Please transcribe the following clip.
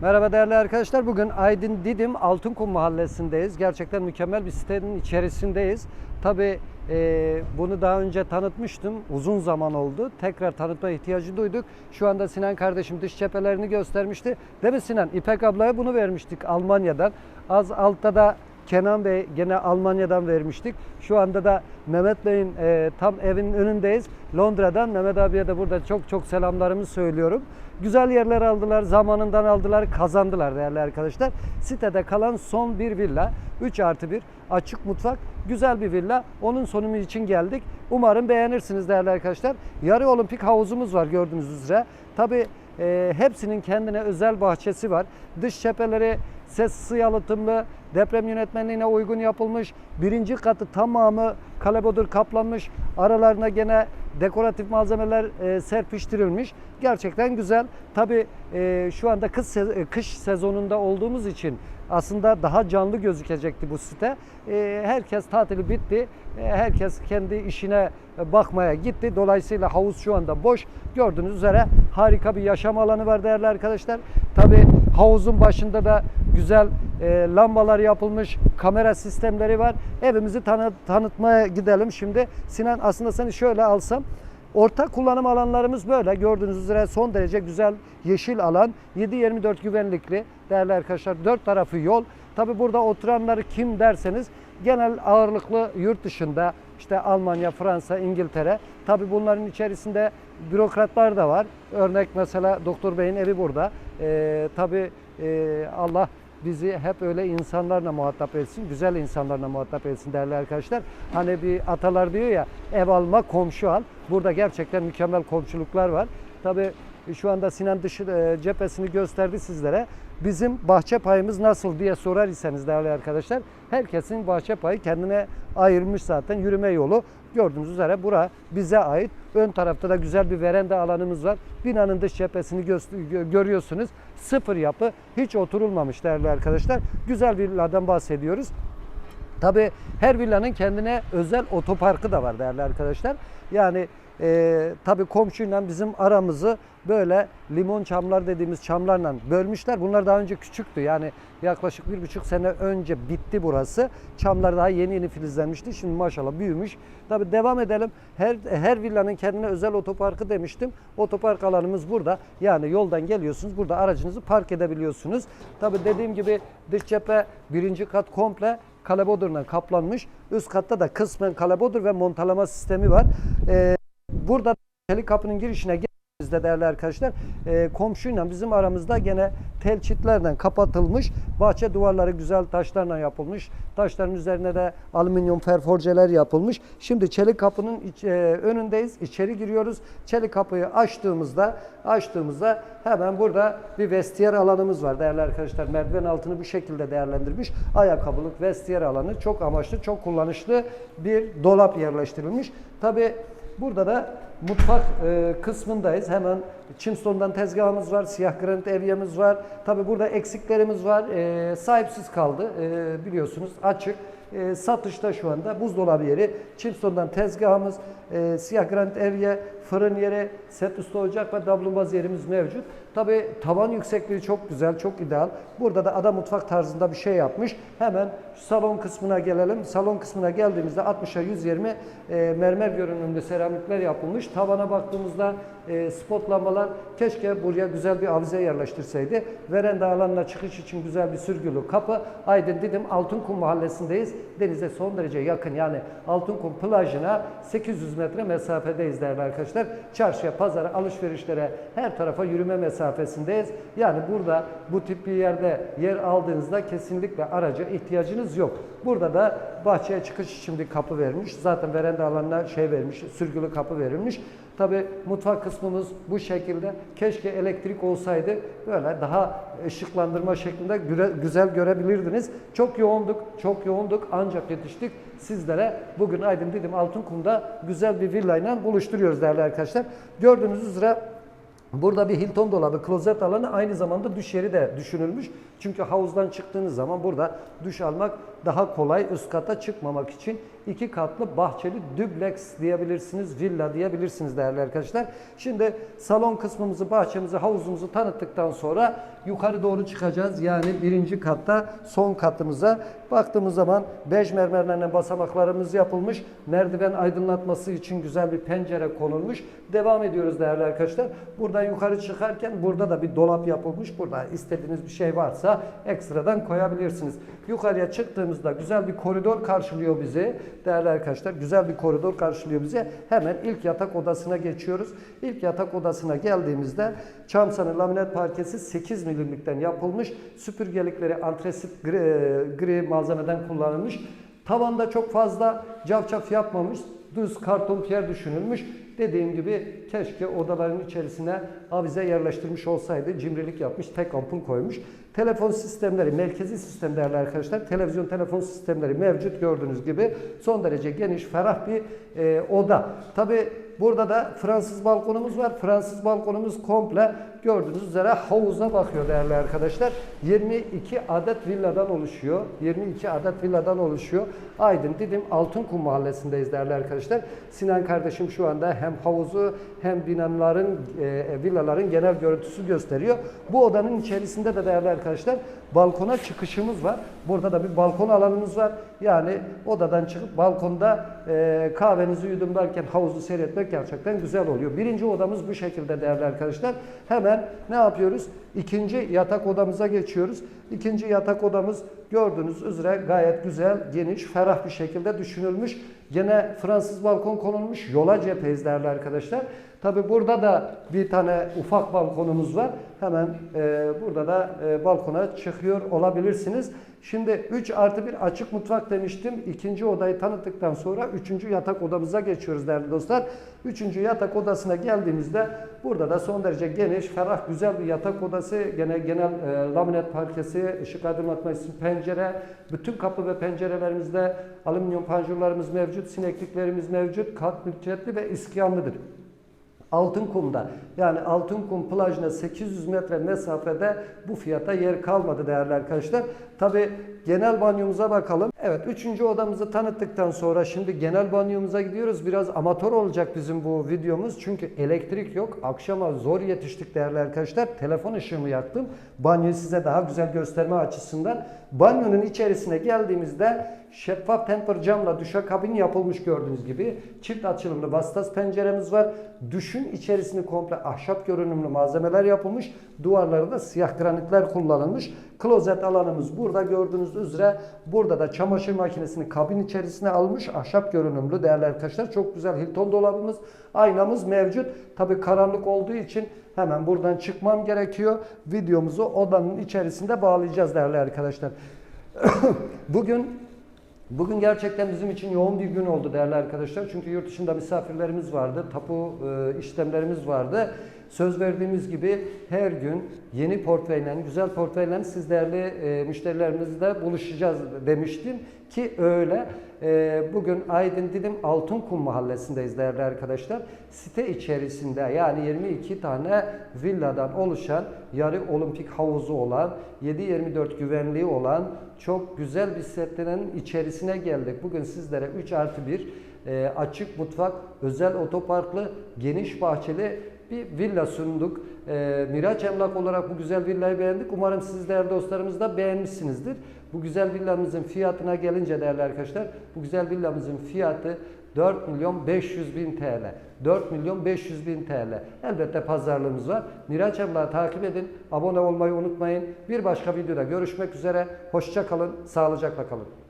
Merhaba değerli arkadaşlar. Bugün Aydın Didim Altınkum mahallesindeyiz. Gerçekten mükemmel bir sitenin içerisindeyiz. Tabii e, bunu daha önce tanıtmıştım. Uzun zaman oldu. Tekrar tanıtma ihtiyacı duyduk. Şu anda Sinan kardeşim dış cephelerini göstermişti. Değil mi Sinan? İpek ablaya bunu vermiştik Almanya'dan. Az altta da Kenan Bey gene Almanya'dan vermiştik. Şu anda da Mehmet Bey'in e, tam evin önündeyiz. Londra'dan Mehmet abiye de burada çok çok selamlarımı söylüyorum. Güzel yerler aldılar, zamanından aldılar, kazandılar değerli arkadaşlar. Sitede kalan son bir villa, 3 artı 1, açık mutfak, güzel bir villa. Onun sonumu için geldik. Umarım beğenirsiniz değerli arkadaşlar. Yarı olimpik havuzumuz var gördüğünüz üzere. Tabii e, hepsinin kendine özel bahçesi var. Dış cepheleri ses ısı yalıtımlı, deprem yönetmenliğine uygun yapılmış. Birinci katı tamamı kalebodur kaplanmış. Aralarına gene dekoratif malzemeler e, serpiştirilmiş. Gerçekten güzel. Tabii e, şu anda kış, kış sezonunda olduğumuz için aslında daha canlı gözükecekti bu site. E, herkes tatili bitti. E, herkes kendi işine bakmaya gitti. Dolayısıyla havuz şu anda boş. Gördüğünüz üzere harika bir yaşam alanı var değerli arkadaşlar. Tabii havuzun başında da güzel e, lambalar yapılmış, kamera sistemleri var. Evimizi tanı- tanıtmaya gidelim şimdi. Sinan aslında seni şöyle alsam. Ortak kullanım alanlarımız böyle. Gördüğünüz üzere son derece güzel yeşil alan. 7-24 güvenlikli değerli arkadaşlar. Dört tarafı yol. Tabi burada oturanları kim derseniz genel ağırlıklı yurt dışında işte Almanya, Fransa, İngiltere. Tabi bunların içerisinde bürokratlar da var. Örnek mesela Doktor Bey'in evi burada. Ee, tabi Allah bizi hep öyle insanlarla muhatap etsin, güzel insanlarla muhatap etsin değerli arkadaşlar. Hani bir atalar diyor ya ev alma komşu al. Burada gerçekten mükemmel komşuluklar var. Tabii şu anda Sinan dışı e, cephesini gösterdi sizlere. Bizim bahçe payımız nasıl diye sorar iseniz değerli arkadaşlar. Herkesin bahçe payı kendine ayrılmış zaten yürüme yolu. Gördüğünüz üzere bura bize ait. Ön tarafta da güzel bir veranda alanımız var. Binanın dış cephesini gö- gö- görüyorsunuz. Sıfır yapı. Hiç oturulmamış değerli arkadaşlar. Güzel bir villadan bahsediyoruz. Tabi her villanın kendine özel otoparkı da var değerli arkadaşlar. Yani e, tabi komşuyla bizim aramızı böyle limon çamlar dediğimiz çamlarla bölmüşler. Bunlar daha önce küçüktü. Yani yaklaşık bir buçuk sene önce bitti burası. Çamlar daha yeni yeni filizlenmişti. Şimdi maşallah büyümüş. Tabi devam edelim. Her her villanın kendine özel otoparkı demiştim. Otopark alanımız burada. Yani yoldan geliyorsunuz. Burada aracınızı park edebiliyorsunuz. Tabi dediğim gibi dış cephe birinci kat komple kalebodurla kaplanmış. Üst katta da kısmen kalebodur ve montalama sistemi var. Ee, burada çelik kapının girişine geldiğimizde değerli arkadaşlar e, komşuyla bizim aramızda gene tel çitlerden kapatılmış. Bahçe duvarları güzel taşlarla yapılmış. Taşların üzerine de alüminyum perforceler yapılmış. Şimdi çelik kapının iç- e, önündeyiz. İçeri giriyoruz. Çelik kapıyı açtığımızda açtığımızda hemen burada bir vestiyer alanımız var değerli arkadaşlar. Merdiven altını bu şekilde değerlendirmiş. Ayakkabılık vestiyer alanı çok amaçlı, çok kullanışlı bir dolap yerleştirilmiş. Tabi burada da mutfak e, kısmındayız. Hemen Chimstone'dan tezgahımız var, siyah granit evyemiz var. Tabi burada eksiklerimiz var. E, sahipsiz kaldı e, biliyorsunuz açık. E, satışta şu anda buzdolabı yeri, Chimstone'dan tezgahımız, e, siyah granit evye, fırın yeri, set üstü ocak ve dablumbaz yerimiz mevcut. Tabi tavan yüksekliği çok güzel, çok ideal. Burada da ada mutfak tarzında bir şey yapmış. Hemen salon kısmına gelelim. Salon kısmına geldiğimizde 60'a 120 e, mermer görünümlü seramikler yapılmış. Tavana baktığımızda e, spot lambalar keşke buraya güzel bir avize yerleştirseydi. Veranda alanına çıkış için güzel bir sürgülü kapı. Aydın Didim Altınkum mahallesindeyiz. Denize son derece yakın yani Altınkum plajına 800 metre mesafedeyiz değerli arkadaşlar. Çarşıya, pazara, alışverişlere her tarafa yürüme mesafesindeyiz. Yani burada bu tip bir yerde yer aldığınızda kesinlikle araca ihtiyacınız yok. Burada da bahçeye çıkış için bir kapı vermiş. Zaten veranda alanına şey vermiş, sürgülü kapı verilmiş. Tabi mutfak kısmımız bu şekilde. Keşke elektrik olsaydı böyle daha ışıklandırma şeklinde güzel görebilirdiniz. Çok yoğunduk, çok yoğunduk ancak yetiştik. Sizlere bugün Aydın Didim Altınkum'da güzel bir villayla buluşturuyoruz değerli arkadaşlar. Gördüğünüz üzere Burada bir Hilton dolabı, klozet alanı aynı zamanda duş yeri de düşünülmüş. Çünkü havuzdan çıktığınız zaman burada duş almak daha kolay üst kata çıkmamak için iki katlı bahçeli dubleks diyebilirsiniz, villa diyebilirsiniz değerli arkadaşlar. Şimdi salon kısmımızı, bahçemizi, havuzumuzu tanıttıktan sonra yukarı doğru çıkacağız. Yani birinci katta son katımıza baktığımız zaman bej mermerlerle basamaklarımız yapılmış. Merdiven aydınlatması için güzel bir pencere konulmuş. Devam ediyoruz değerli arkadaşlar. Buradan yukarı çıkarken burada da bir dolap yapılmış. Burada istediğiniz bir şey varsa ekstradan koyabilirsiniz. Yukarıya çıktığımızda güzel bir koridor karşılıyor bizi. Değerli arkadaşlar güzel bir koridor karşılıyor bize. Hemen ilk yatak odasına geçiyoruz. İlk yatak odasına geldiğimizde çam sanı laminat parkesi 8 milimlikten yapılmış. Süpürgelikleri antresit gri, gri malzemeden kullanılmış. Tavanda çok fazla cafcaf yapmamış. Düz karton piyer düşünülmüş. Dediğim gibi keşke odaların içerisine avize yerleştirmiş olsaydı. Cimrilik yapmış, tek ampul koymuş. Telefon sistemleri, merkezi sistem değerli arkadaşlar. Televizyon telefon sistemleri mevcut gördüğünüz gibi. Son derece geniş, ferah bir e, oda. Tabi burada da Fransız balkonumuz var. Fransız balkonumuz komple gördüğünüz üzere havuza bakıyor değerli arkadaşlar. 22 adet villadan oluşuyor. 22 adet villadan oluşuyor. Aydın Didim Altınkum mahallesindeyiz değerli arkadaşlar. Sinan kardeşim şu anda hem havuzu hem binaların, e, villaların genel görüntüsü gösteriyor. Bu odanın içerisinde de değerli arkadaşlar balkona çıkışımız var. Burada da bir balkon alanımız var. Yani odadan çıkıp balkonda e, kahvenizi yudumlarken havuzu seyretmek gerçekten güzel oluyor. Birinci odamız bu şekilde değerli arkadaşlar. Hemen ne yapıyoruz? İkinci yatak odamıza geçiyoruz. İkinci yatak odamız gördüğünüz üzere gayet güzel, geniş, ferah bir şekilde düşünülmüş. Gene Fransız balkon konulmuş. Yola cepheyiz değerli arkadaşlar. Tabi burada da bir tane ufak balkonumuz var. Hemen e, burada da e, balkona çıkıyor olabilirsiniz. Şimdi 3 artı 1 açık mutfak demiştim. İkinci odayı tanıttıktan sonra üçüncü yatak odamıza geçiyoruz değerli dostlar. Üçüncü yatak odasına geldiğimizde burada da son derece geniş, ferah, güzel bir yatak odası. Gene genel e, laminat parkesi, ışık aydınlatması, pencere. Bütün kapı ve pencerelerimizde alüminyum panjurlarımız mevcut, sinekliklerimiz mevcut, kat mücetli ve iskanlıdır. Altınkum'da yani Altınkum plajına 800 metre mesafede bu fiyata yer kalmadı değerli arkadaşlar. Tabi genel banyomuza bakalım. Evet üçüncü odamızı tanıttıktan sonra şimdi genel banyomuza gidiyoruz. Biraz amatör olacak bizim bu videomuz. Çünkü elektrik yok. Akşama zor yetiştik değerli arkadaşlar. Telefon ışığımı yaktım. Banyoyu size daha güzel gösterme açısından. Banyonun içerisine geldiğimizde şeffaf temper camla duşakabin yapılmış gördüğünüz gibi. Çift açılımlı vasıtas penceremiz var. Düşün içerisini komple ahşap görünümlü malzemeler yapılmış. Duvarları da siyah granitler kullanılmış. Klozet alanımız burada gördüğünüz üzere. Burada da çamaşır makinesini kabin içerisine almış. Ahşap görünümlü değerli arkadaşlar. Çok güzel Hilton dolabımız. Aynamız mevcut. Tabi karanlık olduğu için hemen buradan çıkmam gerekiyor. Videomuzu odanın içerisinde bağlayacağız değerli arkadaşlar. Bugün Bugün gerçekten bizim için yoğun bir gün oldu değerli arkadaşlar. Çünkü yurt dışında misafirlerimiz vardı, tapu e, işlemlerimiz vardı. Söz verdiğimiz gibi her gün yeni portföyle, güzel portföyle siz değerli e, müşterilerimizle buluşacağız demiştim ki öyle. E, bugün Aydın Didim Altınkum mahallesindeyiz değerli arkadaşlar. Site içerisinde yani 22 tane villadan oluşan yarı olimpik havuzu olan 7-24 güvenliği olan çok güzel bir sitenin içerisine geldik. Bugün sizlere 3 artı 1 e, açık mutfak, özel otoparklı, geniş bahçeli bir villa sunduk. E, Miraç Emlak olarak bu güzel villayı beğendik. Umarım siz değerli dostlarımız da beğenmişsinizdir. Bu güzel villamızın fiyatına gelince değerli arkadaşlar, bu güzel villamızın fiyatı 4 milyon 500 bin TL. 4 milyon 500 bin TL. Elbette pazarlığımız var. Miraç Emlak'ı takip edin. Abone olmayı unutmayın. Bir başka videoda görüşmek üzere. Hoşça kalın. Sağlıcakla kalın.